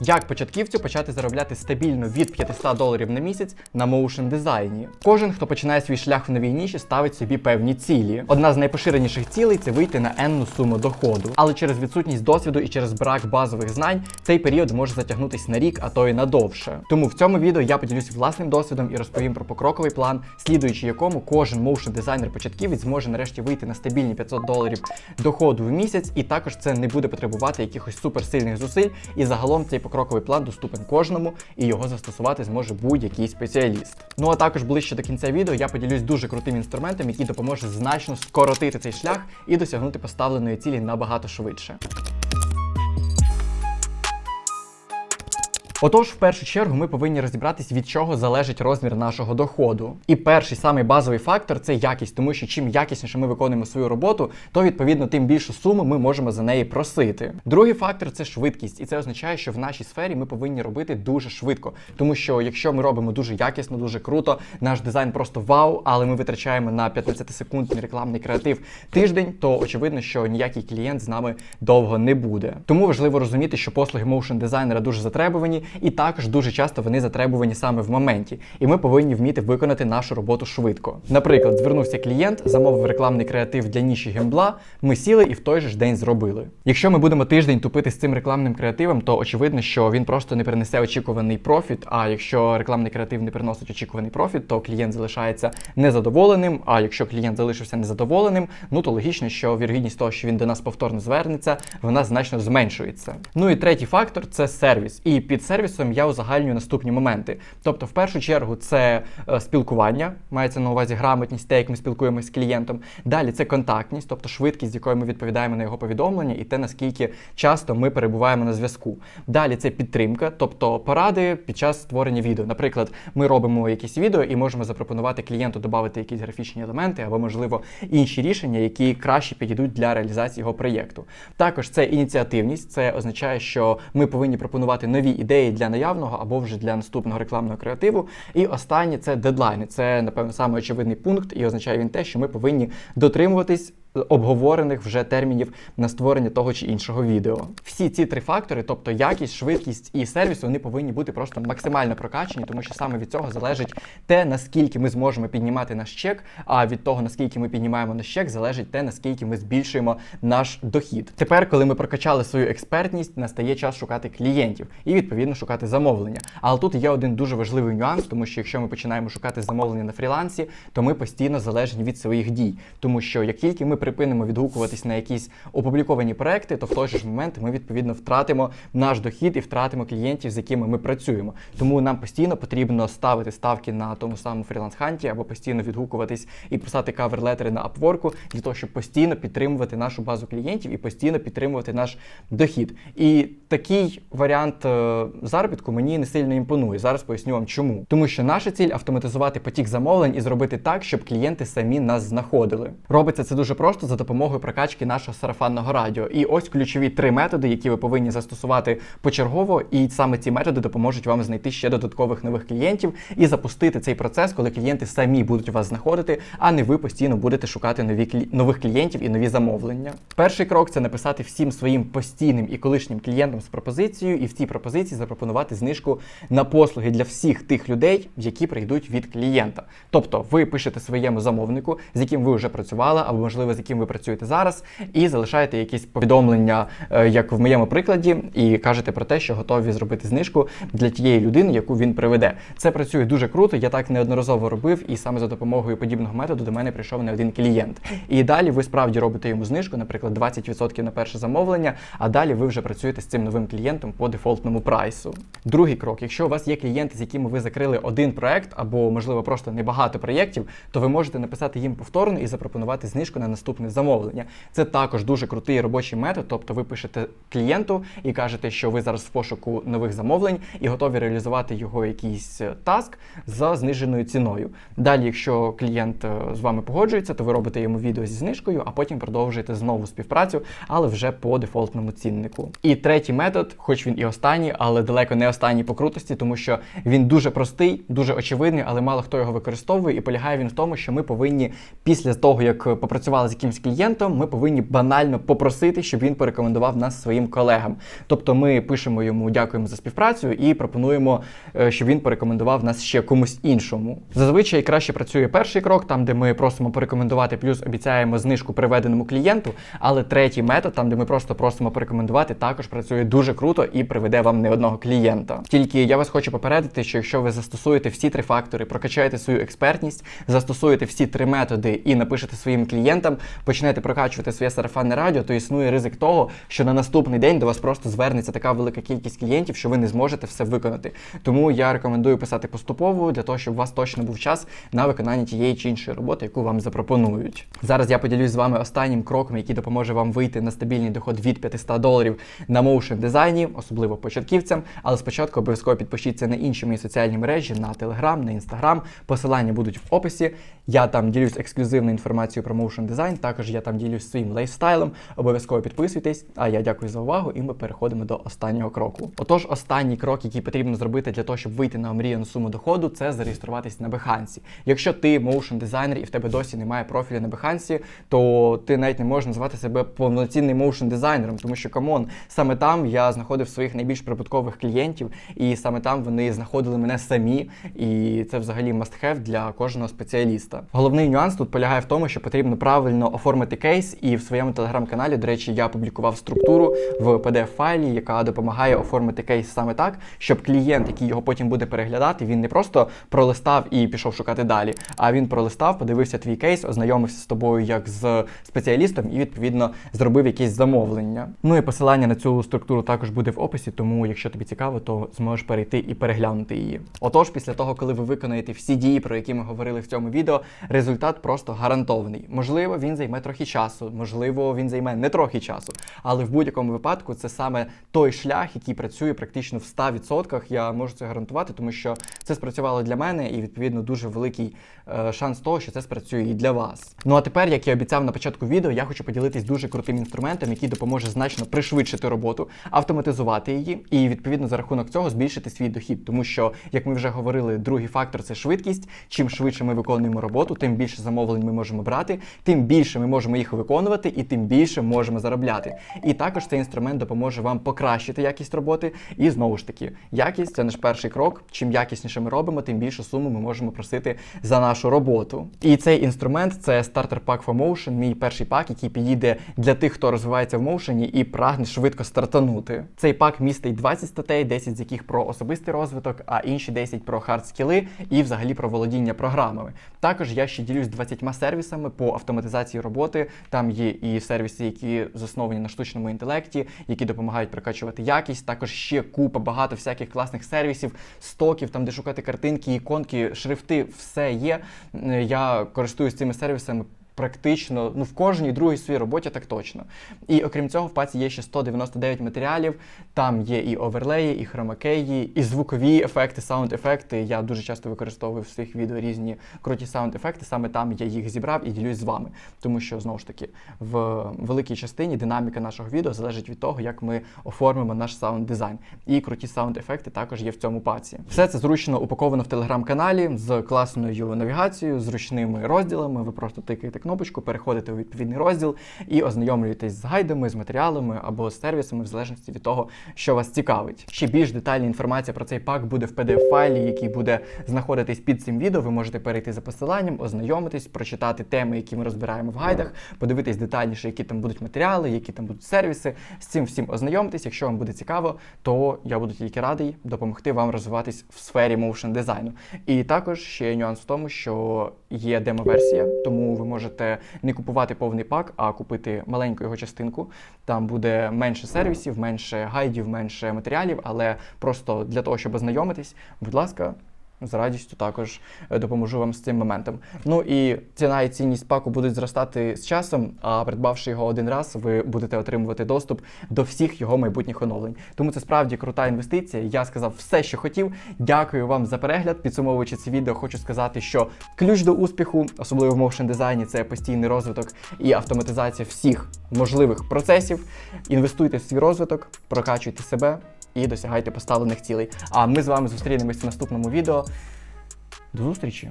Як початківцю почати заробляти стабільно від 500 доларів на місяць на моушн дизайні? Кожен, хто починає свій шлях в новій ніші, ставить собі певні цілі. Одна з найпоширеніших цілей це вийти на енну суму доходу. Але через відсутність досвіду і через брак базових знань цей період може затягнутися на рік, а то й на довше. Тому в цьому відео я поділюсь власним досвідом і розповім про покроковий план, слідуючи якому кожен моушн дизайнер початківець зможе нарешті вийти на стабільні 500 доларів доходу в місяць, і також це не буде потребувати якихось суперсильних зусиль. І загалом цей покроковий план доступен кожному, і його застосувати зможе будь-який спеціаліст. Ну а також ближче до кінця відео я поділюсь дуже крутим інструментом, який допоможе значно скоротити цей шлях і досягнути поставленої цілі набагато швидше. Отож, в першу чергу, ми повинні розібратись, від чого залежить розмір нашого доходу. І перший самий базовий фактор це якість, тому що чим якісніше ми виконуємо свою роботу, то відповідно тим більшу суму ми можемо за неї просити. Другий фактор це швидкість, і це означає, що в нашій сфері ми повинні робити дуже швидко. Тому що якщо ми робимо дуже якісно, дуже круто, наш дизайн просто вау, але ми витрачаємо на 15-секундний рекламний креатив тиждень, то очевидно, що ніякий клієнт з нами довго не буде. Тому важливо розуміти, що послуги моушн дизайнера дуже затребувані, і також дуже часто вони затребувані саме в моменті. І ми повинні вміти виконати нашу роботу швидко. Наприклад, звернувся клієнт, замовив рекламний креатив для ніші гембла. Ми сіли і в той же ж день зробили. Якщо ми будемо тиждень тупити з цим рекламним креативом, то очевидно, що він просто не принесе очікуваний профіт. А якщо рекламний креатив не приносить очікуваний профіт, то клієнт залишається незадоволеним. А якщо клієнт залишився незадоволеним, ну то логічно, що вірогідність того, що він до нас повторно звернеться, вона значно зменшується. Ну і третій фактор це сервіс. І під сервісом я узагальнюю наступні моменти. Тобто, в першу чергу, це е, спілкування, мається на увазі грамотність, те, як ми спілкуємося з клієнтом. Далі це контактність, тобто швидкість, з якою ми відповідаємо на його повідомлення, і те, наскільки часто ми перебуваємо на зв'язку. Далі це підтримка, тобто поради під час створення відео. Наприклад, ми робимо якісь відео і можемо запропонувати клієнту додати якісь графічні елементи або, можливо, інші рішення, які краще підійдуть для реалізації його проєкту. Також це ініціативність, це означає, що ми повинні пропонувати нові ідеї для наявного або вже для наступного рекламного креативу. І останнє це дедлайни. Це, напевно, самий очевидний пункт, і означає він те, що ми повинні дотримуватись обговорених вже термінів на створення того чи іншого відео. Всі ці три фактори, тобто якість, швидкість і сервіс, вони повинні бути просто максимально прокачені, тому що саме від цього залежить те, наскільки ми зможемо піднімати наш чек. А від того, наскільки ми піднімаємо наш чек, залежить те, наскільки ми збільшуємо наш дохід. Тепер, коли ми прокачали свою експертність, настає час шукати клієнтів і відповідно шукати замовлення. Але тут є один дуже важливий нюанс, тому що якщо ми починаємо шукати замовлення на фрілансі, то ми постійно залежні від своїх дій, тому що як тільки ми припинимо відгукуватись на якісь опубліковані проекти, то в той же ж момент ми відповідно втратимо наш дохід і втратимо клієнтів, з якими ми працюємо. Тому нам постійно потрібно ставити ставки на тому самому фріланс-ханті або постійно відгукуватись і писати кавер-летери на Upwork для того, щоб постійно підтримувати нашу базу клієнтів і постійно підтримувати наш дохід. І такий варіант е, заробітку мені не сильно імпонує. Зараз поясню вам чому. Тому що наша ціль автоматизувати потік замовлень і зробити так, щоб клієнти самі нас знаходили. Робиться це дуже просто за допомогою прокачки нашого сарафанного радіо. І ось ключові три методи, які ви повинні застосувати почергово, і саме ці методи допоможуть вам знайти ще додаткових нових клієнтів і запустити цей процес, коли клієнти самі будуть вас знаходити, а не ви постійно будете шукати нові нових клієнтів і нові замовлення. Перший крок це написати всім своїм постійним і колишнім клієнтам з пропозицією, і в цій пропозиції запропонувати знижку на послуги для всіх тих людей, які прийдуть від клієнта. Тобто ви пишете своєму замовнику, з яким ви вже працювали, або можливо з яким ви працюєте зараз, і залишаєте якісь повідомлення, е, як в моєму прикладі, і кажете про те, що готові зробити знижку для тієї людини, яку він приведе. Це працює дуже круто. Я так неодноразово робив, і саме за допомогою подібного методу до мене прийшов не один клієнт. І далі ви справді робите йому знижку, наприклад, 20% на перше замовлення, а далі ви вже працюєте з цим новим клієнтом по дефолтному прайсу. Другий крок: якщо у вас є клієнти, з якими ви закрили один проект, або можливо просто небагато проєктів, то ви можете написати їм повторно і запропонувати знижку на наступне замовлення. Це також дуже крутий робочий метод. Тобто ви пишете клієнту і кажете, що ви зараз в пошуку нових замовлень і готові реалізувати його якийсь е, таск за зниженою ціною. Далі, якщо клієнт е, з вами погоджується, то ви робите йому відео зі знижкою, а потім продовжуєте знову співпрацю, але вже по дефолтному ціннику. І третій метод, хоч він і останній, але далеко не останній по крутості, тому що він дуже простий, дуже очевидний, але мало хто його використовує, і полягає він в тому, що ми повинні після того, як попрацювали з якимсь клієнтом, ми повинні банально попросити, щоб він порекомендував нас своїм колегам. Тобто ми пишемо йому дякуємо за співпрацю і пропонуємо, е, щоб він порекомендував нас ще комусь іншому. Зазвичай краще працює перший крок, там де ми просимо порекомендувати, плюс обіцяємо знижку приведеному клієнту. Але третій метод, там де ми просто просимо порекомендувати, також працює дуже круто і приведе вам не одного клієнта. Тільки я вас хочу попередити, що якщо ви застосуєте всі три фактори, прокачаєте свою експертність, застосуєте всі три методи і напишете своїм клієнтам, почнете прокачувати своє сарафанне радіо, то існує ризик того, що на наступний день до вас просто звернеться така велика кількість клієнтів, що ви не зможете все виконати. Тому я рекомендую писати поступово для того, щоб у вас точно був час на виконання тієї чи іншої роботи, яку вам запропонують. Зараз я поділюсь з вами останнім кроком, який допоможе вам вийти на стабільний доход від 500 доларів на моушен дизайні, особливо початківцям. Але спочатку обов'язково підпишіться на інші мої соціальні мережі, на Telegram, на Instagram. Посилання будуть в описі. Я там ділюсь ексклюзивною інформацією про моушен дизайн. Також я там ділюсь своїм лайфстайлом. Обов'язково підписуйтесь. А я дякую за увагу, і ми переходимо до останнього кроку. Отож, останній крок, який потрібно зробити для того, щоб вийти на омріяну суму доходу, це зареєструватись на Behance. Якщо ти моушен дизайнер і в тебе досі немає профілю на Behance, то ти навіть не можеш назвати себе повноцінним моушен дизайнером, тому що камон, саме там я знаходив своїх найбільш прибуткових клієнтів, і саме там вони знаходили мене самі. І це взагалі must-have для кожного спеціаліста. Головний нюанс тут полягає в тому, що потрібно правильно оформити кейс, і в своєму телеграм-каналі, до речі, я публікував структуру в pdf файлі яка допомагає оформити кейс саме так, щоб клієнт, який його потім буде переглядати, він не просто пролистав і пішов шукати далі, а він пролистав, подивився твій кейс, ознайомився з тобою як з спеціалістом і відповідно зробив якесь замовлення. Ну і посилання на цю структуру також буде в описі, тому якщо тобі цікаво, то зможеш перейти і переглянути її. Отож, після того, коли ви виконаєте всі дії, про які ми говорили в цьому відео, результат просто гарантований. Можливо, він займе трохи часу, можливо, він займе не трохи часу, але в будь-якому випадку це саме той шлях, який працює практично в 100%. Я можу це гарантувати, тому що це спрацювало для мене, і відповідно дуже великий е, шанс того, що це спрацює і для вас. Ну а тепер, як я обіцяв на початку відео, я хочу поділитись дуже крутим інструментом, який допоможе значно пришвидшити роботу, автоматизувати її, і відповідно за рахунок цього збільшити свій дохід. Тому що, як ми вже говорили, другий фактор це швидкість. Чим швидше ми виконуємо роботу, тим більше замовлень ми можемо брати, тим більше ми можемо їх виконувати, і тим більше можемо заробляти. І також цей інструмент допоможе вам покращити якість роботи. І знову ж таки, якість це наш перший крок. Чим якісніше ми робимо, тим більшу суму ми можемо просити за нашу роботу. І цей інструмент це Starter Pack for Motion, мій перший пак, який підійде для тих, хто розвивається в моушені і прагне швидко стартанути. Цей пак містить 20 статей, 10 з яких про особистий розвиток, а інші 10 про хард скіли і взагалі про володіння програмами. Також я ще ділюсь 20 сервісами по автоматизації роботи. Там є і сервіси, які засновані на штучному інтелекті, які допомагають прокачувати якість. Також ще купа багато всяких класних сервісів, стоків, там де шукати картинки, іконки, шрифти, все є. Е, Я користуюсь цими сервісами. Практично, ну в кожній другій своїй роботі так точно. І окрім цього, в паці є ще 199 матеріалів. Там є і оверлеї, і хромакеї, і звукові ефекти, саунд-ефекти. Я дуже часто використовую в своїх відео різні круті саунд-ефекти. Саме там я їх зібрав і ділюсь з вами. Тому що знову ж таки в великій частині динаміка нашого відео залежить від того, як ми оформимо наш саунд-дизайн. І круті саунд-ефекти також є в цьому паці. Все це зручно упаковано в телеграм-каналі з класною навігацією, зручними розділами. Ви просто тикаєте кнопочку, переходите у відповідний розділ і ознайомлюєтесь з гайдами, з матеріалами або з сервісами, в залежності від того, що вас цікавить. Ще більш детальна інформація про цей пак буде в pdf файлі який буде знаходитись під цим відео. Ви можете перейти за посиланням, ознайомитись, прочитати теми, які ми розбираємо в гайдах, подивитись детальніше, які там будуть матеріали, які там будуть сервіси. З цим всім ознайомитись. Якщо вам буде цікаво, то я буду тільки радий допомогти вам розвиватись в сфері моушен дизайну. І також ще нюанс в тому, що є демо-версія, тому ви можете не купувати повний пак, а купити маленьку його частинку. Там буде менше сервісів, менше гайдів, менше матеріалів, але просто для того, щоб ознайомитись, будь ласка. З радістю також е, допоможу вам з цим моментом. Ну і ціна і цінність паку будуть зростати з часом, а придбавши його один раз, ви будете отримувати доступ до всіх його майбутніх оновлень. Тому це справді крута інвестиція. Я сказав все, що хотів. Дякую вам за перегляд. Підсумовуючи це відео, хочу сказати, що ключ до успіху, особливо в моушен дизайні, це постійний розвиток і автоматизація всіх можливих процесів. Інвестуйте в свій розвиток, прокачуйте себе і досягайте поставлених цілей. А ми з вами зустрінемось в наступному відео. До зустрічі!